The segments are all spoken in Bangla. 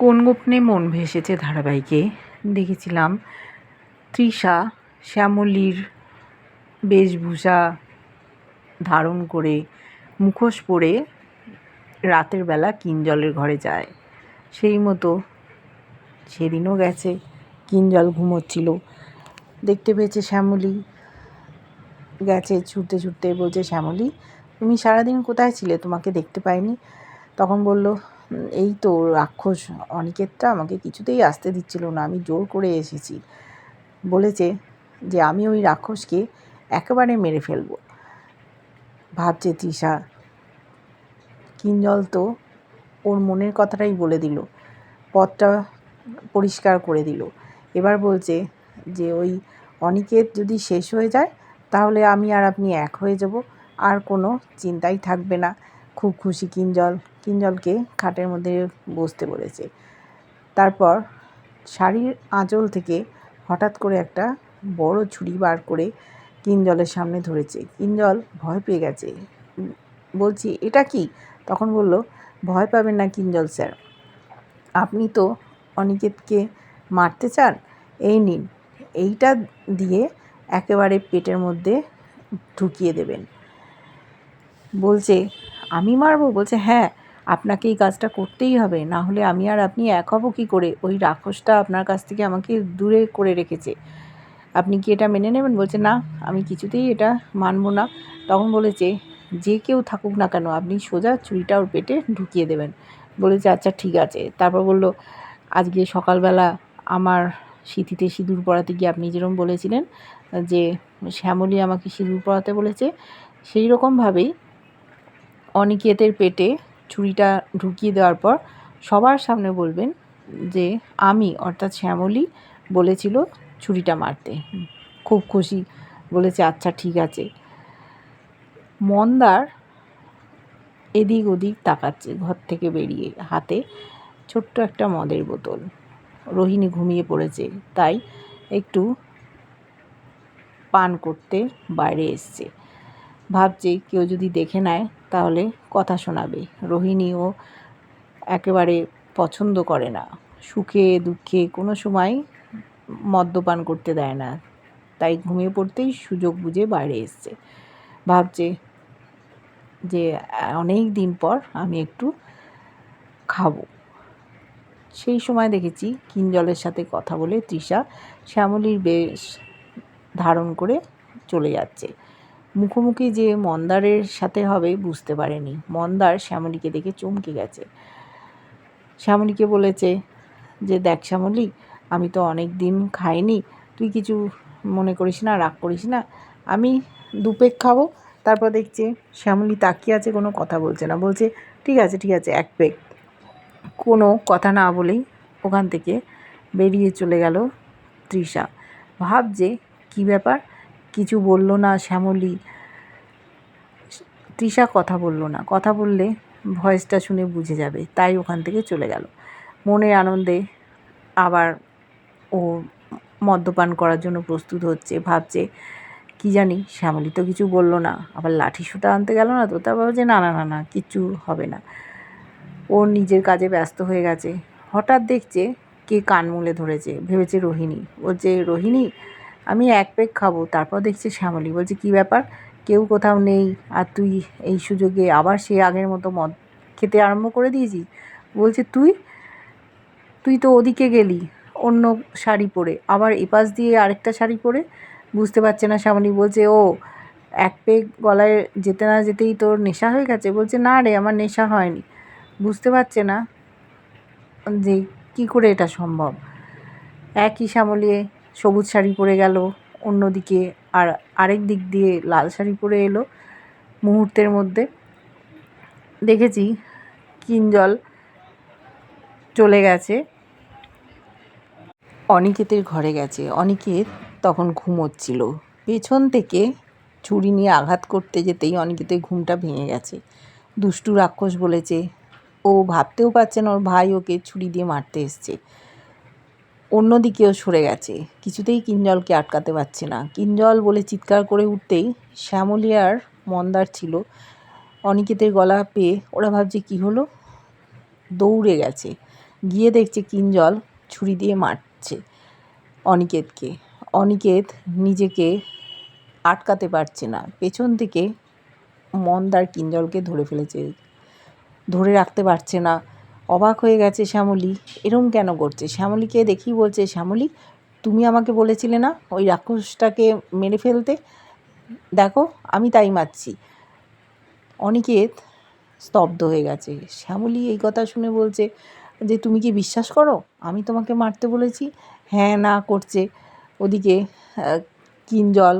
কোন গোপনে মন ভেসেছে ধারাবাহিকে? দেখেছিলাম তৃষা শ্যামলীর বেশভূষা ধারণ করে মুখোশ পরে রাতের বেলা কিঞ্জলের ঘরে যায়। সেই মতো সেদিনও গেছে কিঞ্জল ঘুমোচ্ছিল। দেখতে পেয়েছে শ্যামলী। গেছে ছুটতে ছুটতে বলছে শ্যামলী তুমি সারাদিন কোথায় ছিলে? তোমাকে দেখতে পাইনি। তখন বলল "উম, এই তো রাক্ষস অনিকেতটা আমাকে কিছুতেই আসতে দিচ্ছিল না, আমি জোর করে এসেছি। বলেছে যে, আমি ওই রাক্ষসকে একেবারে মেরে ফেলব। ভাবছে তৃষা। কিঞ্জল তো ওর মনের কথাটাই বলে দিল, পথটা পরিষ্কার করে দিল। এবার বলছে যে, ওই অনিকেত যদি শেষ হয়ে যায়, তাহলে আমি আর আপনি এক হয়ে যাব, আর কোনো চিন্তাই থাকবে না। খুব খুশি কিঞ্জল। কিঞ্জলকে খাটের মধ্যে বসতে বলেছে। তারপর শাড়ির আঁচল থেকে হঠাৎ করে একটা বড় ছুরি বার করে কিঞ্জলের সামনে ধরেছে। কিঞ্জল ভয় পেয়ে গেছে। বলছি, এটা কি? তখন বলল, ভয় পাবেন না কিঞ্জল স্যার। আপনি তো অনিকেতকে মারতে চান। এই নিন। এইটা দিয়ে একেবারে পেটের মধ্যে ঢুকিয়ে দেবেন। বলছে, আমি মারবো? বলছে হ্যাঁ আপনাকে এই কাজটা করতেই হবে, না হলে আমি আর আপনি এক হব কী করে? ওই রাক্ষসটা আপনার কাছ থেকে আমাকে দূরে করে রেখেছে। আপনি কি এটা মেনে নেবেন? বলছে, না, আমি কিছুতেই এটা মানব না। তখন বলেছে, যে কেউ থাকুক না কেন, আপনি সোজা ছুরিটা ওর পেটে ঢুকিয়ে দেবেন। বলেছে আচ্ছা ঠিক আছে। তারপর বলল, আজকে সকালবেলা আমার সিঁথিতে সিঁদুর পড়াতে গিয়ে আপনি যেরকম বলেছিলেন, যে শ্যামলী আমাকে সিঁদুর পরাতে বলেছে, সেই রকমভাবেই অনিকেতের পেটে ছুরিটা ঢুকিয়ে দেওয়ার পর সবার সামনে বলবেন যে, আমি, অর্থাৎ শ্যামলী, বলেছিল ছুরিটা মারতে। খুব খুশি বলেছে আচ্ছা ঠিক আছে। মন্দার এদিক ওদিক তাকাচ্ছে ঘর থেকে বেরিয়ে হাতে ছোট্ট একটা মদের বোতল। রোহিণী ঘুমিয়ে পড়েছে, তাই একটু পান করতে বাইরে এসছে। ভাবছে কেউ যদি দেখে নেয় তাহলে কথা শোনাবে। রোহিণীও একেবারে পছন্দ করে না। সুখে, দুঃখে কোনো সময় মদ্যপান করতে দেয় না। তাই ঘুমিয়ে পড়তেই সুযোগ বুঝে বাইরে এসছে। ভাবছে যে, অনেক দিন পর আমি একটু খাব। সেই সময় দেখেছি কিঞ্জলের সাথে কথা বলে তৃষা শ্যামলীর বেশ ধারণ করে চলে যাচ্ছে। মুখোমুখি যে মন্দারের সাথে হবে বুঝতে পারেনি। মন্দার শ্যামলীকে দেখে চমকে গেছে। শ্যামলীকে বলেছে যে, দেখ শ্যামলী, আমি তো অনেক দিন খাইনি। তুই কিছু মনে করিস না, রাগ করিস না। আমি দু পেক খাব। তারপর দেখছে শ্যামলী তাকিয়ে আছে, কোনো কথা বলছে না। বলছে, ঠিক আছে ঠিক আছে, এক পেক। কোনো কথা না বলেই ওখান থেকে বেরিয়ে চলে গেল তৃষা। ভাবছে, কী ব্যাপার? কিছু বলল না শ্যামলী। তৃষা কথা বলল না। কথা বললে ভয়েসটা শুনে বুঝে যাবে, তাই ওখান থেকে চলে গেল। মনের আনন্দে আবার ও মদ্যপান করার জন্য প্রস্তুত হচ্ছে, ভাবছে, কি জানি? শ্যামলী তো কিছু বলল না। আবার লাঠি সুটা আনতে গেল না তো? তারপর ভাবছে, না না না না, কিচ্ছু হবে না। ওর নিজের কাজে ব্যস্ত হয়ে গেছে। হঠাৎ দেখছে কে কান মুলে ধরেছে, ভেবেছে রোহিণী। ও যে রোহিণী আমি এক পেক খাব। তারপর দেখছি শ্যামলী, বলছে, কি ব্যাপার? কেউ কোথাও নেই। আর তুই এই সুযোগে আবার সে আগের মতো মদ খেতে আরম্ভ করে দিয়েছিস? বলছে, তুই? তুই তো ওদিকে গেলি, অন্য শাড়ি পরে। আবার এপাশ দিয়ে আরেকটা শাড়ি পরে? বুঝতে পারছে না শ্যামলী, বলছে, ও, এক পেক গলায় যেতে না যেতেই তোর নেশা হয়ে গেছে? বলছে, না রে, আমার নেশা হয়নি। বুঝতে পারছে না যে কী করে এটা সম্ভব? একই শ্যামলী সবুজ শাড়ি পরে গেল, অন্যদিকে আর আরেক দিক দিয়ে লাল শাড়ি পরে এলো মুহূর্তের মধ্যে। দেখেছি কিঞ্জল চলে গেছে। অনিকেতের ঘরে গেছে। অনিকেত তখন ঘুমোচ্ছিল। পেছন থেকে ছুরি নিয়ে আঘাত করতে যেতেই অনিকেতের ঘুমটা ভেঙে গেছে। দুষ্টু রাক্ষস বলেছে, ও ভাবতেও পারছে না ওর ভাই ওকে ছুরি দিয়ে মারতে এসছে। অন্যদিকেও সরে গেছে। কিছুতেই কিঞ্জলকে আটকাতে পারছে না। কিঞ্জল বলে চিৎকার করে উঠতেই শ্যামলী আর মন্দার ছিল। অনিকেতের গলা পেয়ে ওরা ভাবছে, কি হলো? দৌড়ে গেছে। গিয়ে দেখছে কিঞ্জল ছুরি দিয়ে মারছে অনিকেতকে। অনিকেত নিজেকে আটকাতে পারছে না। পেছন থেকে মন্দার কিঞ্জলকে ধরে ফেলেছে। ধরে রাখতে পারছে না। অবাক হয়ে গেছে শ্যামলী। এরম কেন করছে? শ্যামলীকে দেখি বলছে, শ্যামলী, তুমি আমাকে বলেছিলে না ওই রাক্ষসটাকে মেরে ফেলতে? দেখো, আমি তাই মারছি। অনিকেত স্তব্ধ হয়ে গেছে। শ্যামলী এই কথা শুনে বলছে, যে তুমি কি বিশ্বাস করো? আমি তোমাকে মারতে বলেছি? হ্যাঁ না, করছে। ওদিকে কিঞ্জল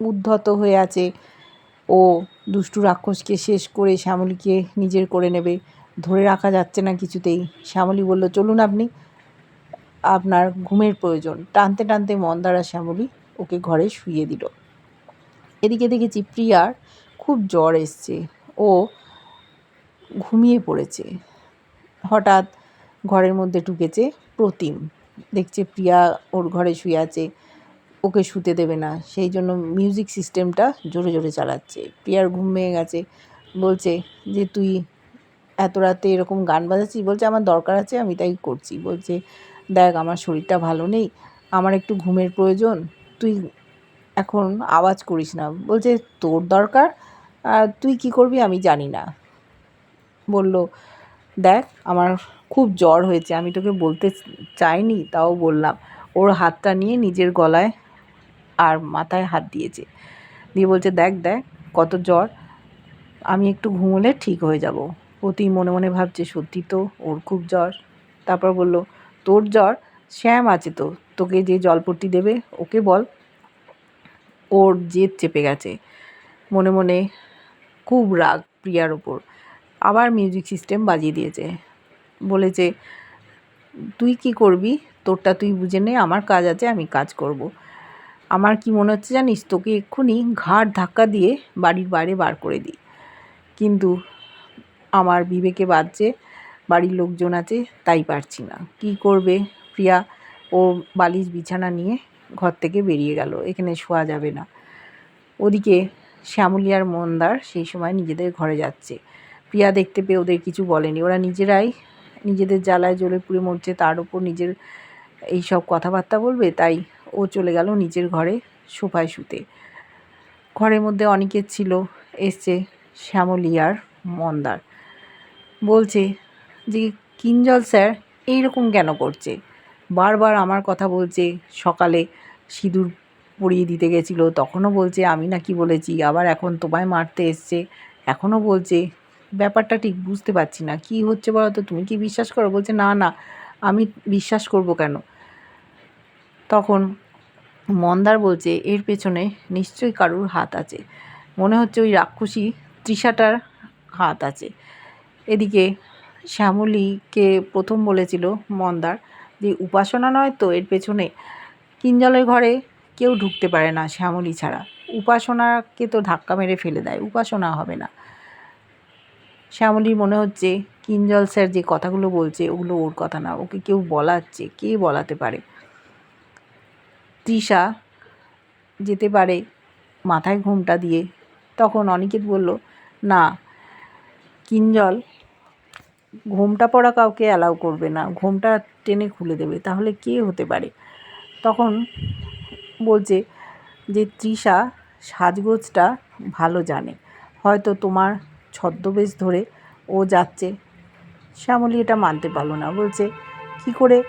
উদ্ধত হয়ে আছে। ও দুষ্টু রাক্ষসকে শেষ করে শ্যামলীকে নিজের করে নেবে। ধরে রাখা যাচ্ছে না কিছুতেই। শ্যামলী বলল, চলুন আপনি, আপনার ঘুমের প্রয়োজন। টানতে টানতে মন্দারা শ্যামলী ওকে ঘরে শুইয়ে দিল। এদিকে দেখেছি প্রিয়ার খুব জ্বর এসছে। ও ঘুমিয়ে পড়েছে। হঠাৎ ঘরের মধ্যে ঢুকেছে প্রতিম। দেখছে প্রিয়া ওর ঘরে শুয়ে আছে, ওকে শুতে দেবে না। সেই জন্য মিউজিক সিস্টেমটা জোরে জোরে চালাচ্ছে। প্রিয়ার ঘুম ভেঙে গেছে। বলছে যে, তুই এত রাতে এরকম গান বাজাচ্ছিস বলছে, আমার দরকার আছে, আমি তাই করছি। বলছে, দেখ, আমার শরীরটা ভালো নেই, আমার একটু ঘুমের প্রয়োজন, তুই এখন আওয়াজ করিস না। বলছে, তোর দরকার, আর তুই কি করবি আমি জানি না। বলল, দেখ, আমার খুব জ্বর হয়েছে, আমি তোকে বলতে চাইনি, তাও বললাম। ওর হাতটা নিয়ে নিজের গলায় আর মাথায় হাত দিয়েছে। দিয়ে বলছে, দেখ দেখ, কত জ্বর, আমি একটু ঘুমোলে ঠিক হয়ে যাব। অতি মনে মনে ভাবছে, সত্যি তো, ওর খুব জ্বর। তারপর বলল, তোর জ্বর? শ্যাম আছে তো, তোকে যে জলপট্টি দেবে, ওকে বল। ওর জেদ চেপে গেছে, মনে মনে খুব রাগ প্রিয়ার ওপর। আবার মিউজিক সিস্টেম বাজিয়ে দিয়েছে, বলেছে, তুই কি করবি? তোরটা তুই বুঝে নে, আমার কাজ আছে, আমি কাজ করব। আমার কি মনে হচ্ছে জানিস, তোকে এক্ষুনি ঘাট ধাক্কা দিয়ে বাড়ির বাইরে বার করে দিই। কিন্তু আমার বিবেকে বাজছে বাড়ির লোকজন আছে, তাই পারছি না। কি করবে প্রিয়া? ও বালিশ বিছানা নিয়ে ঘর থেকে বেরিয়ে গেল। এখানে শোয়া যাবে না। ওদিকে শ্যামলী আর মন্দার সেই সময় নিজেদের ঘরে যাচ্ছে। প্রিয়া দেখতে পেয়ে ওদের কিছু বলেনি। ওরা নিজেরাই নিজেদের জ্বালায় জ্বলে পুড়ে মরছে, তার উপর নিজের এই সব কথাবার্তা বলবে, তাই ও চলে গেল নিজের ঘরে সোফায় শুতে। ঘরের মধ্যে অনেকের ছিল, এসছে শ্যামলী আর মন্দার। বলছে যে, কিঞ্জল স্যার, এইরকম কেন করছে? বারবার আমার কথা বলছে, সকালে সিঁদুর পরিয়ে দিতে গেছিল, তখনও বলছে, আমি নাকি বলেছি, আবার এখন তোমায় মারতে এসছে। এখনও বলছে, ব্যাপারটা ঠিক বুঝতে পারছি না, কি হচ্ছে বলো তো তুমি কি বিশ্বাস করো? বলছে, না না, আমি বিশ্বাস করব কেন? তখন মন্দার বলছে, এর পেছনে নিশ্চয়ই কারুর হাত আছে। মনে হচ্ছে ওই রাক্ষসী তৃষাটার হাত আছে। এদিকে শ্যামলীকে প্রথম বলেছিল মন্দার যে, উপাসনা নয় তো, এর পেছনে কিঞ্জলের ঘরে কেউ ঢুকতে পারে না শ্যামলী ছাড়া। উপাসনাকে তো ধাক্কা মেরে ফেলে দেয়, উপাসনা হবে না। শ্যামলীর মনে হচ্ছে কিঞ্জল স্যার যে কথাগুলো বলছে, ওগুলো ওর কথা না, ওকে কেউ বলাচ্ছে, কে বলাতে পারে? তৃষা যেতে পারে মাথায় ঘুমটা দিয়ে, তখন অনিকেত বলল, না, কিঞ্জল ঘুমটা পড়া কাউকে অ্যালাউ করবে না, ঘুমটা টেনে খুলে দেবে, তাহলে কে হতে পারে? তখন বলছে যে, তৃষা সাজগোজটা ভালো জানে। হয়তো তোমার ছদ্মবেশ ধরে ও যাচ্ছে। শ্যামলী এটা মানতে পারল না। বলছে, কি করে?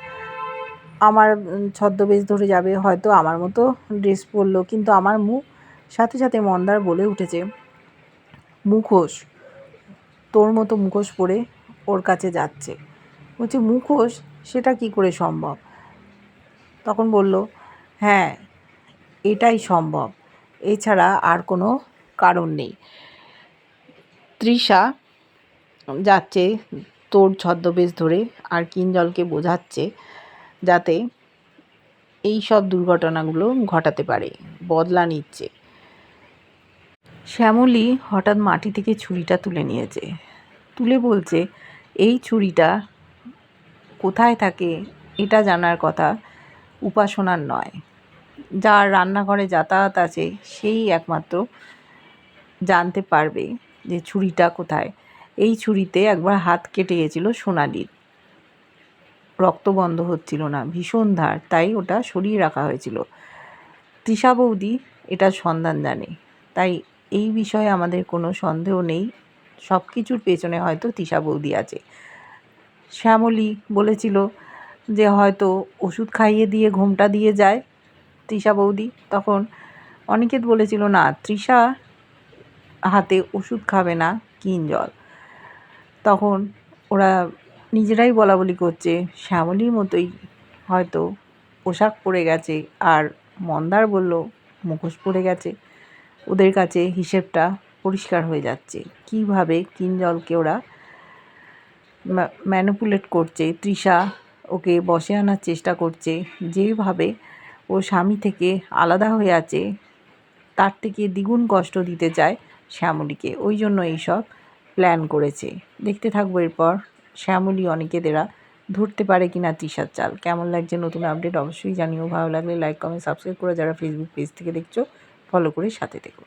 আমার ছদ্মবেশ ধরে যাবে, হয়তো আমার মতো ড্রেস পরলো। কিন্তু আমার মুখ সাথে সাথে মন্দার বলে উঠেছে, মুখোশ, তোর মতো মুখোশ পরে ওর কাছে যাচ্ছে। বলছে, মুখোশ, সেটা কি করে সম্ভব? তখন বলল হ্যাঁ এটাই সম্ভব। এছাড়া আর কোনো কারণ নেই। তৃষা যাচ্ছে তোর ছদ্মবেশ ধরে আর কিঞ্জলকে বোঝাচ্ছে যাতে এই সব দুর্ঘটনাগুলো ঘটাতে পারে, বদলা নিচ্ছে। শ্যামলী হঠাৎ মাটি থেকে ছুরিটা তুলে নিয়েছে। তুলে বলছে এই ছুরিটা কোথায় থাকে এটা জানার কথা উপাসনার নয়। যার রান্নাঘরে যাতায়াত আছে, সেই একমাত্র জানতে পারবে যে ছুরিটা কোথায়। এই ছুরিতে একবার হাত কেটে গেছিল সোনালির। রক্ত বন্ধ হচ্ছিল না, ভীষণ ধার, তাই ওটা সরিয়ে রাখা হয়েছিল। তৃষা বৌদি এটার সন্ধান জানে, তাই এই বিষয়ে আমাদের কোনো সন্দেহ নেই। সব কিছুর পেছনে হয়তো তৃষা বৌদি আছে। শ্যামলী বলেছিল যে হয়তো ওষুধ খাইয়ে দিয়ে, ঘুমটা দিয়ে যায় তৃষা বৌদি। তখন অনিকেত বলেছিল, না, তৃষা হাতে ওষুধ খাবে না কিন জল। তখন ওরা নিজেরাই বলা বলি করছে, শ্যামলীর মতোই হয়তো পোশাক পরে গেছে। আর মন্দার বলল, মুখোশ পরে গেছে। ওদের কাছে হিসেবটা পরিষ্কার হয়ে যাচ্ছে। কীভাবে কিনজলকে ওরা ম্যানুপুলেট করছে, তৃষা ওকে বসে আনার চেষ্টা করছে, যেভাবে ও স্বামী থেকে আলাদা হয়ে আছে, তার থেকে দ্বিগুণ কষ্ট দিতে চায় শ্যামলীকে। ওই জন্য এইসব প্ল্যান করেছে। দেখতে থাকব এরপর শ্যামলী অনেকেদেরা ধরতে পারে কি না তৃষার চাল। কেমন লাগছে নতুন আপডেট অবশ্যই জানিও। ভালো লাগলে লাইক কমেন্ট সাবস্ক্রাইব করে যারা ফেসবুক পেজ থেকে দেখছ ফলো করে সাথে দেখো